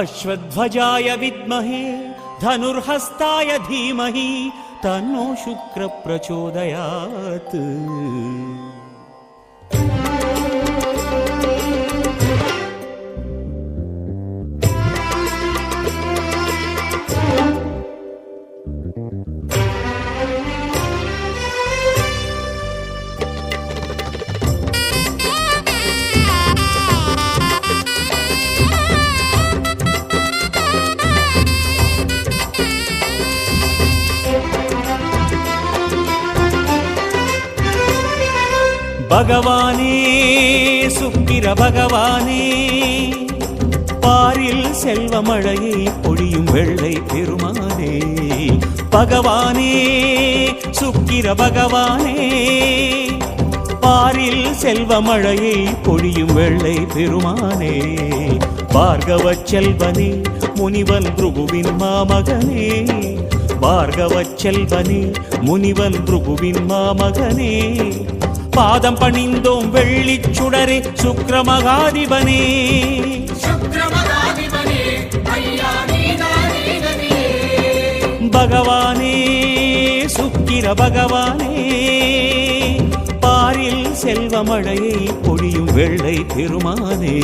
अश्वध्वजाय विद्महे धनुर्हस्ताय धीमहि तन्नो शुक्र பகவானே சுக்கிர பகவானே பாரில் செல்வமழையை பொழியும் வெள்ளை பெருமானே. பகவானே சுக்கிர பகவானே பாரில் செல்வமழையை பொழியும் வெள்ளை பெருமானே. பார்கவ செல்வனே முனிவன் பிருகுவின் மாமகனே. பார்கவ செல்வனே முனிவன் பிருகுவின் மாமகனே. பாதம் பணிந்தோம் வெள்ளிச் சுடரே கதியே பகவானே சுக்கிர பகவானே. பாரில் செல்வமழையை பொழியும் வெள்ளை பெருமானே.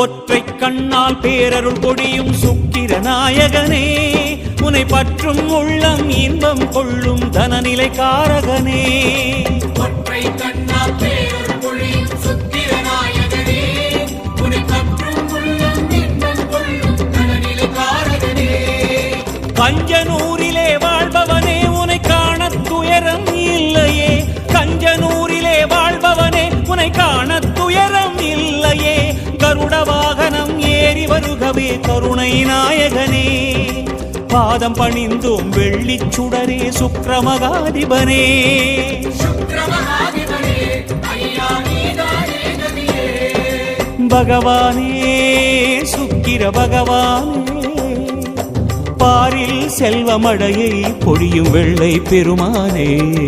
ஒற்றை கண்ணால் பேரருள் கொடியும் சுக்கிர நாயகனே உனை பற்றும் உள்ளம் இன்பம் கொள்ளும் தனநிலை காரகனே. ஒற்றை கண்ணா பேர் மொழி சுக்கிர நாயகனே உனை கற்றும் உள்ளம் இன்பம் கொள்ளும் நலனிலை காரகனே. கஞ்சனூரிலே வருகவே கருணை நாயகனே. பாதம் பணிந்தோம் வெள்ளிச் சுடரே கதியே பகவானே சுக்கிர பகவானே. பாரில் செல்வமடையை பொழியும் வெள்ளை பெருமானே.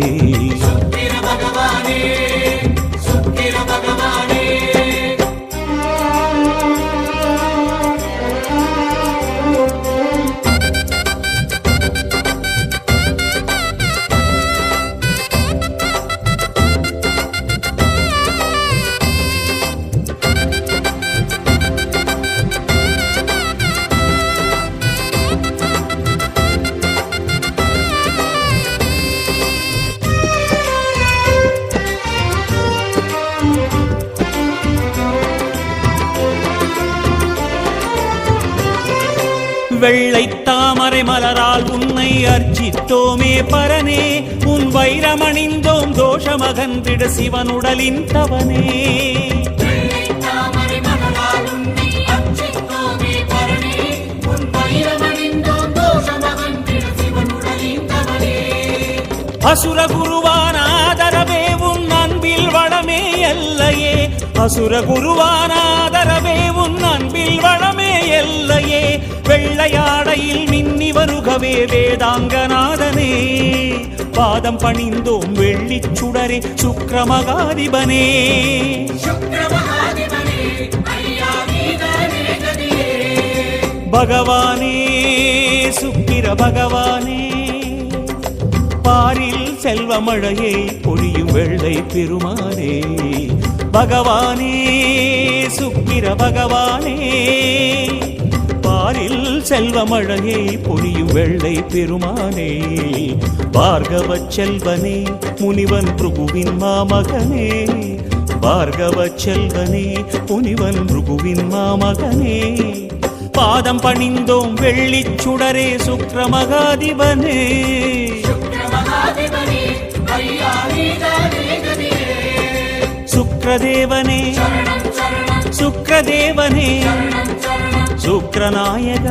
வெள்ளை தாமரை மலரால் உன்னை அர்ச்சித்தோமே பரனே. உன் வைரமணிந்தோம் தோஷமகன்றிட சிவனுடலின் தவனே. அசுர குருவான ஆதரவே உன் அன்பில் வளமே எல்லையே அசுர குருவான ஆதரவே உன் அன்பில் வெள்ளையாடையில் மின்னி வருகவே வேதாங்கநாதனே. பாதம் பணிந்தோம் வெள்ளிச் சுடரே கதியே. பகவானே சுக்கிர பகவானே. பாரில் செல்வமழையை பொழியும் வெள்ளை பெருமானே. பகவானே சுக்கிர பகவானே. பாரில் செல்வமழையை பொழியும் வெள்ளை பெருமானே. பார்கவச் செல்வனே முனிவன் பிரபுவின் மாமகனே. பார்கவச் செல்வனே முனிவன் பிரபுவின் மாமகனே. பாதம் பணிந்தோம் வெள்ளிச் சுடரே. சுக்கிர சுக்ரதேவனே. சுக்ரதேவனே. శుక్రనాయక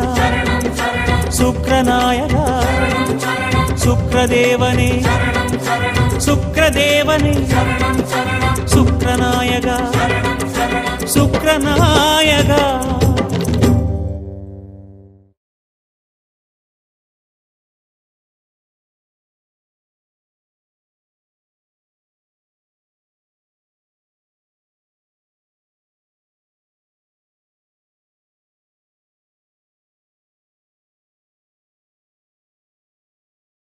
శుక్రనాయక శుక్రదేవనే శుక్రదేవనే శుక్రనాయక శుక్రనాయక